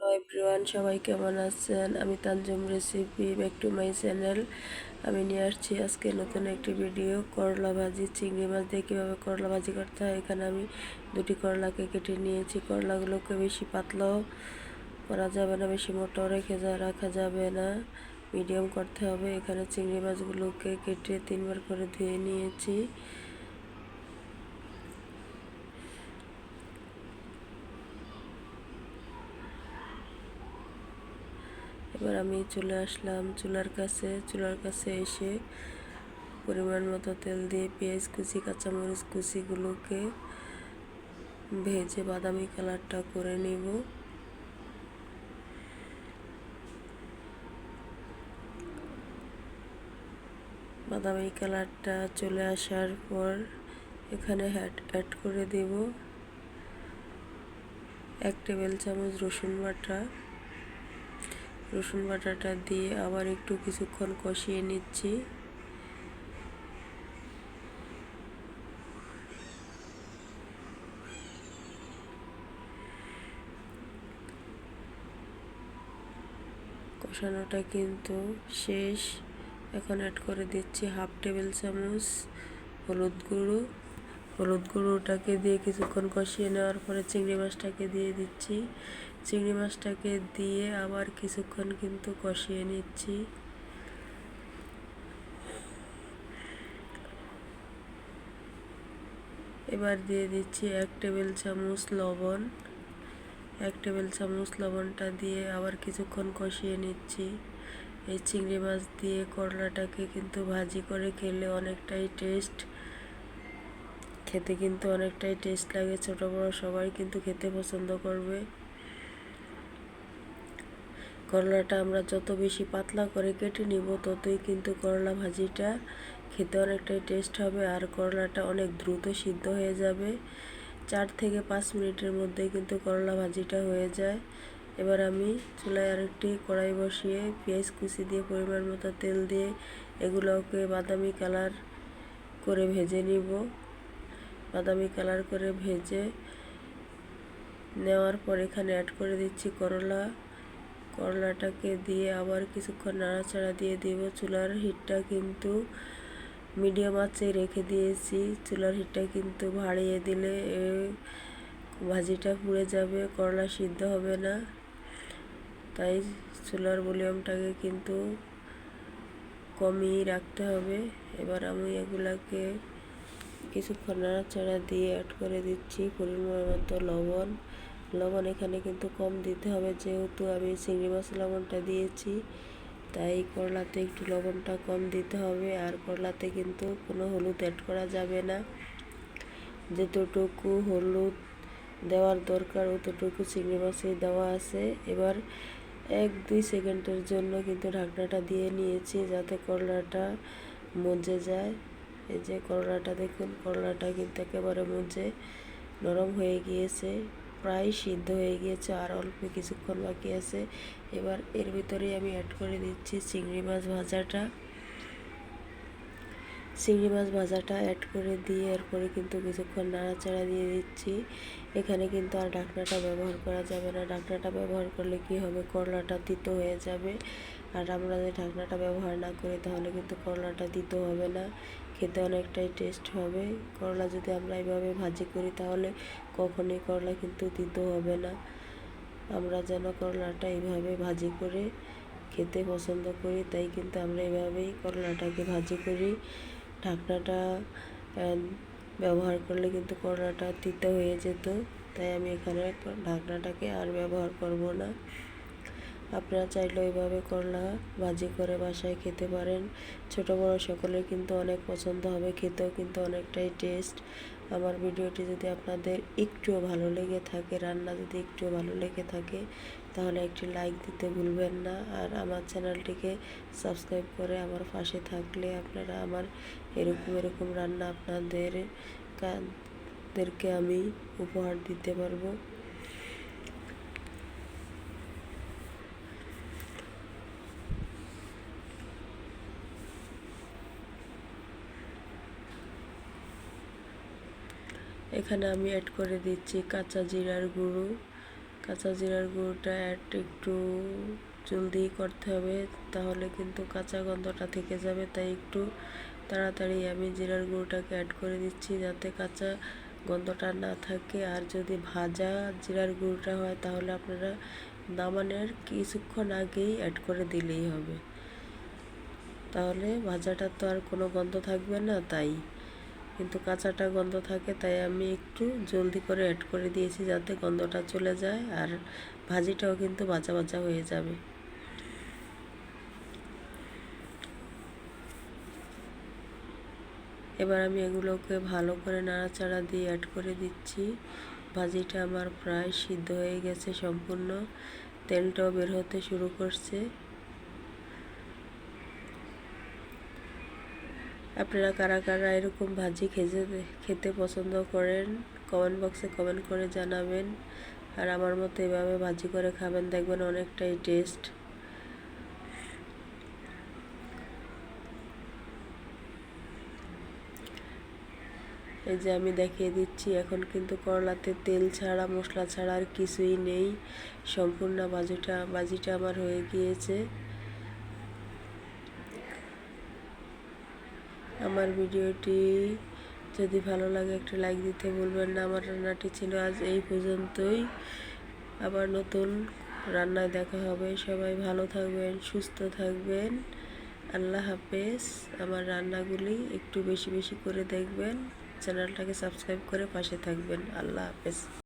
Hello everyone, সবাই কেমন আছেন? আমি Tanjum recipe back to my channel আমি নিয়ে আসছি আজকে নতুন একটি ভিডিও করলা ভাজি, চিংড়ি মাছ দিয়ে কীভাবে করলা ভাজি করতে হয়। এখানে আমি দুটি করলাকে কেটে নিয়েছি। করলাগুলোকে বেশি পাতলাও করা যাবে না, বেশি মোটাও রেখে যা, রাখা যাবে না। মিডিয়াম করতে হবে। এখানে চিংড়ি মাছগুলোকে কেটে তিনবার করে ধুয়ে নিয়েছি। এবার আমি চলে আসলাম চুলার কাছে। চুলার কাছে এসে পরিমাণ মতো তেল দিয়ে পেঁয়াজ কুচি, কাঁচামরিচ কুচিগুলোকে ভেজে বাদামি কালারটা করে নিব। বাদামি কালারটা চলে আসার পর এখানে হ্যাড অ্যাড করে দেব। এক টেবিল চামচ রসুন বাটা। রসুন বাটাটা দিয়ে আবার একটু কিছুক্ষণ কষিয়ে নিচ্ছি। কষানোটা কিন্তু শেষ। এখন অ্যাড করে দিচ্ছি হাফ টেবিল চামচ হলুদ গুঁড়ো। হলুদ গুঁড়োটাকে দিয়ে কিছুক্ষণ কষিয়ে নেওয়ার পরে চিংড়ি মাছটাকে দিয়ে দিচ্ছি। চিংড়ি মাছটাকে দিয়ে আবার কিছুক্ষণ কিন্তু কষিয়ে নিচ্ছি। এবার দিয়ে দিচ্ছি এক টেবিল চামচ লবণ। এক টেবিল চামচ লবণটা দিয়ে আবার কিছুক্ষণ কষিয়ে নিচ্ছি। এই চিংড়ি মাছ দিয়ে করলাটাকে কিন্তু ভাজি করে খেলে অনেকটাই টেস্ট খেতে কিন্তু অনেকটাই টেস্ট লাগে, ছোট বড় সবাই কিন্তু খেতে পছন্দ করবে। করলাটা আমরা যত বেশি পাতলা করে কেটে নিব, ততই কিন্তু করলা ভাজিটা খেতে অনেকটাই টেস্ট হবে আর করলাটা অনেক দ্রুত সিদ্ধ হয়ে যাবে। চার থেকে পাঁচ মিনিটের মধ্যে কিন্তু করলা ভাজিটা হয়ে যায়। এবার আমি চুলায় আরেকটি কড়াই বসিয়ে পেঁয়াজ কুচি দিয়ে পরিমাণ মতো তেল দিয়ে এগুলোকে বাদামি কালার করে ভেজে নিব। বাদামি কালার করে ভেজে নেওয়ার পর এখানে অ্যাড করে দিচ্ছি করলা। করলাটাকে দিয়ে আবার কিছুক্ষণ নাড়াচাড়া দিয়ে দিব। চুলার হিটটা কিন্তু মিডিয়াম আঁচে রেখে দিয়েছি। চুলার হিটটা কিন্তু ভাড়িয়ে দিলে ভাজিটা পুড়ে যাবে, করলা সিদ্ধ হবে না। তাই চুলার ভলিউমটাকে কিন্তু কমিয়ে রাখতে হবে। এবার আমি এগুলাকে কিছুক্ষণ নাড়াচাড়া দিয়ে অ্যাড করে দিচ্ছি পরিমাণ মতো লবণ। লবণ এখানে কিন্তু কম দিতে হবে যেহেতু আমি চিংড়ি মাছ লবণটা দিয়েছি। তাই করলাতে একটু লবণটা কম দিতে হবে আর করলাতে কিন্তু কোনো হলুদ অ্যাড করা যাবে না। যতটুকু হলুদ দেওয়ার দরকার অতটুকু চিংড়ি মাছে দেওয়া আছে। এবার এক দুই সেকেন্ডের জন্য কিন্তু ঢাকনাটা দিয়ে নিয়েছি যাতে করলাটা মজে যায়। এই যে করলাটা দেখুন, করলাটা কিন্তু একেবারে মজে নরম হয়ে গিয়েছে, প্রায় সিদ্ধ হয়ে গিয়েছে আর অল্প কিছুক্ষণ বাকি আছে। এবার এর ভিতরেই আমি অ্যাড করে দিচ্ছি চিংড়ি মাছ ভাজাটা। চিংড়ি মাছ ভাজাটা অ্যাড করে দিয়ে এরপরে কিন্তু কিছুক্ষণ নাড়াচাড়া দিয়ে দিচ্ছি। এখানে কিন্তু আর ঢাকনাটা ব্যবহার করা যাবে না। ঢাকনাটা ব্যবহার করলে কি হবে? করলাটা তিতো হয়ে যাবে। আর আমরা যদি ঢাকনাটা ব্যবহার না করি তাহলে কিন্তু করলাটা তিতো হবে না। খেতে অনেকটাই টেস্ট হবে। করলা যদি আমরা এইভাবে ভাজি করি, তাহলে কখনোই করলা কিন্তু তিতো হবে না। আমরা যেন করলাটা এইভাবে ভাজি করে খেতে পছন্দ করি, তাই কিন্তু আমরা এভাবেই করলাটাকে ভাজি করি। ঢাকনাটা ব্যবহার করলে কিন্তু করলাটা তিতো হয়ে যেত, তাই আমি এখানে ঢাকনাটাকে আর ব্যবহার করব না। আপনারা চাইলে ওইভাবে করলা ভাজি করে বাসায় খেতে পারেন। ছোট বড় সকলের কিন্তু অনেক পছন্দ হবে, খেতেও কিন্তু অনেকটাই টেস্ট আমার ভিডিওটি যদি আপনাদের একটুও ভালো লেগে থাকে, রান্না যদি একটুও ভালো লেগে থাকে, তাহলে একটি লাইক দিতে ভুলবেন না। আর আমার চ্যানেলটিকে সাবস্ক্রাইব করে আমার পাশে থাকলে আপনারা আমার এরকম এরকম রান্না আপনাদের দেরকে আমি উপহার দিতে পারব। এখানে আমি অ্যাড করে দিচ্ছি কাঁচা জিরার গুঁড়ো। কাঁচা জিরার গুঁড়োটা অ্যাড একটু জলদি করতে হবে, তাহলে কিন্তু কাঁচা গন্ধটা থেকে যাবে। তাই একটু তাড়াতাড়ি আমি জিরার গুঁড়োটাকে অ্যাড করে দিচ্ছি যাতে কাঁচা গন্ধটা না থাকে। আর যদি ভাজা জিরার গুঁড়োটা হয়, তাহলে আপনারা নামানের কিছুক্ষণ আগেই অ্যাড করে দিলেই হবে। তাহলে ভাজাটা তো আর কোনো গন্ধ থাকবে না, তাই। কিন্তু কাঁচাটা গন্ধ থাকে, তাই আমি একটু জলদি করে অ্যাড করে দিয়েছি যাতে গন্ধটা চলে যায় আর ভাজিটাও কিন্তু ভাজা ভাজা হয়ে যাবে। এবার আমি এগুলোকে ভালো করে নাড়াচাড়া দিয়ে অ্যাড করে দিচ্ছি। ভাজিটা আমার প্রায় সিদ্ধ হয়ে গেছে সম্পূর্ণ। তেলটাও বের হতে শুরু করছে। আপনারা কারা কারা এরকম ভাজি খেতে খেতে পছন্দ করেন কমেন্ট বক্সে কমেন্ট করে জানাবেন। আর আমার মতো এভাবে ভাজি করে খাবেন, দেখবেন অনেকটাই টেস্ট এই যে আমি দেখিয়ে দিচ্ছি, এখন কিন্তু করলাতে তেল ছাড়া, মশলা ছাড়া আর কিছুই নেই। সম্পূর্ণ ভাজিটা ভাজিটা আমার হয়ে গিয়েছে। আমার ভিডিওটি যদি ভালো লাগে একটু লাইক দিতে ভুলবেন না। আমার রান্নাটি ছিল আজ এই পর্যন্তই। আবার নতুন রান্নায় দেখা হবে। সবাই ভালো থাকবেন, সুস্থ থাকবেন। আল্লাহ হাফেজ। আমার রান্নাগুলি একটু বেশি বেশি করে দেখবেন। চ্যানেলটাকে সাবস্ক্রাইব করে পাশে থাকবেন। আল্লাহ হাফেজ।